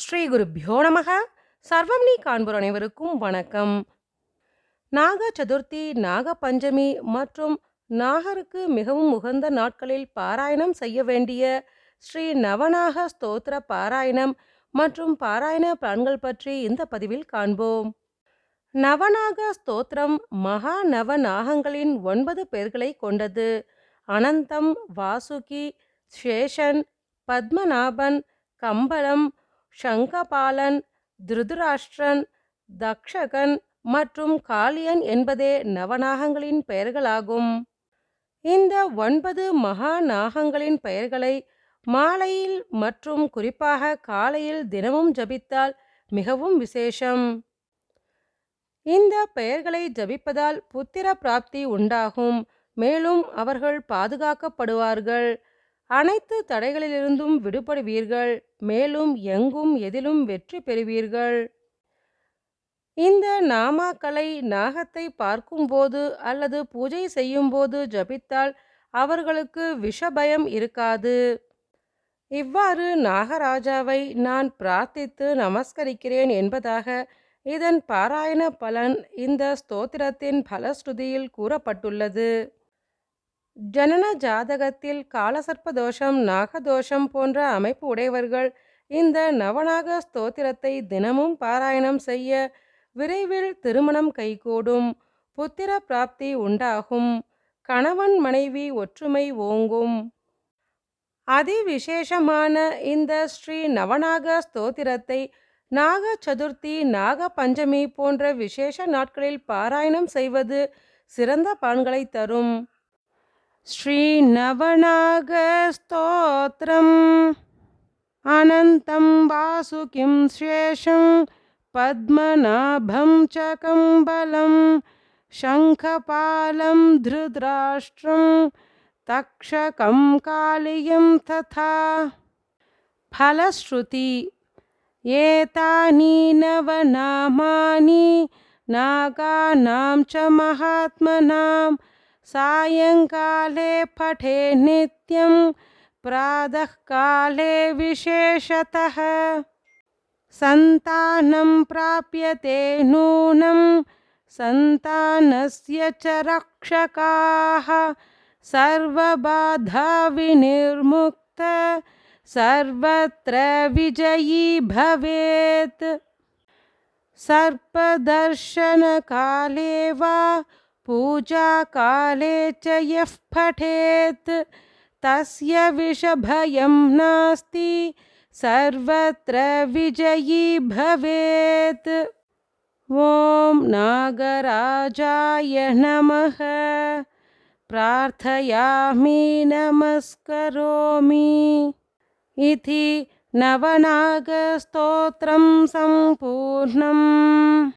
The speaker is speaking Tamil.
ஸ்ரீ குருப்பியோ நமக சர்வம்னி காண்போர் அனைவருக்கும் வணக்கம். நாக சதுர்த்தி நாக பஞ்சமி மற்றும் நாகருக்கு மிகவும் உகந்த நாட்களில் பாராயணம் செய்ய வேண்டிய ஸ்ரீ நவநாக ஸ்தோத்திர பாராயணம் மற்றும் பாராயண பலன்கள் பற்றி இந்த பதிவில் காண்போம். நவநாக ஸ்தோத்திரம் மகா நவநாகங்களின் ஒன்பது பேர்களை கொண்டது. அனந்தம் வாசுகி சேஷன் பத்மநாபன் கம்பளம் சங்கபாலன் திருதராஷ்டிரன் தக்ஷகன் மற்றும் காளியன் என்பதே நவநாகங்களின் பெயர்களாகும். இந்த ஒன்பது மகா நாகங்களின் பெயர்களை மாலையில் மற்றும் குறிப்பாக காலையில் தினமும் ஜபித்தால் மிகவும் விசேஷம். இந்த பெயர்களை ஜபிப்பதால் புத்திர பிராப்தி உண்டாகும் மேலும் அவர்கள் பாதுகாக்கப்படுவார்கள். அனைத்து தடைகளிலிருந்தும் விடுபடுவீர்கள். மேலும் எங்கும் எதிலும் வெற்றி பெறுவீர்கள். இந்த நாமாக்களை நாகத்தை பார்க்கும்போது அல்லது பூஜை செய்யும்போது ஜபித்தால் அவர்களுக்கு விஷபயம் இருக்காது. இவ்வாறு நாகராஜாவை நான் பிரார்த்தித்து நமஸ்கரிக்கிறேன் என்பதாக இதன் பாராயண பலன் இந்த ஸ்தோத்திரத்தின் பலஸ்ருதியில் கூறப்பட்டுள்ளது. ஜனன ஜாதகத்தில் காலசர்ப்ப தோஷம் நாகதோஷம் போன்ற அமைப்பு உடையவர்கள் இந்த நவநாக ஸ்தோத்திரத்தை தினமும் பாராயணம் செய்ய விரைவில் திருமணம் கைகூடும் புத்திர பிராப்தி உண்டாகும் கணவன் மனைவி ஒற்றுமை ஓங்கும். அதிவிசேஷமான இந்த ஸ்ரீ நவநாக ஸ்தோத்திரத்தை நாக சதுர்த்தி நாக பஞ்சமி போன்ற விசேஷ நாட்களில் பாராயணம் செய்வது சிறந்த பலன்களை தரும். श्रीनवनागस्तोत्रम् अनन्तं वासुकिं शेषं पद्मनाभं च कम्बलं शङ्खपालं धृतराष्ट्रं तक्षकं कालियं तथा फलश्रुति एतानि नवनामानि नागानां च महात्मनां सायङ्काले पठे नित्यं प्रातःकाले विशेषतः। सन्तानं प्राप्यते नूनं, सन्तानस्य च रक्षकाः। सर्वबाधाविनिर्मुक्त सर्वत्र विजयी भवेत्। सर्पदर्शनकाले वा पूजाकाले च यः पठेत्। तस्य विषभयं नास्ति, सर्वत्र विजयी भवेत्। ॐ नागराजाय नमः। प्रार्थयामि, नमस्करोमि। इति नवनागस्तोत्रं सम्पूर्णम्।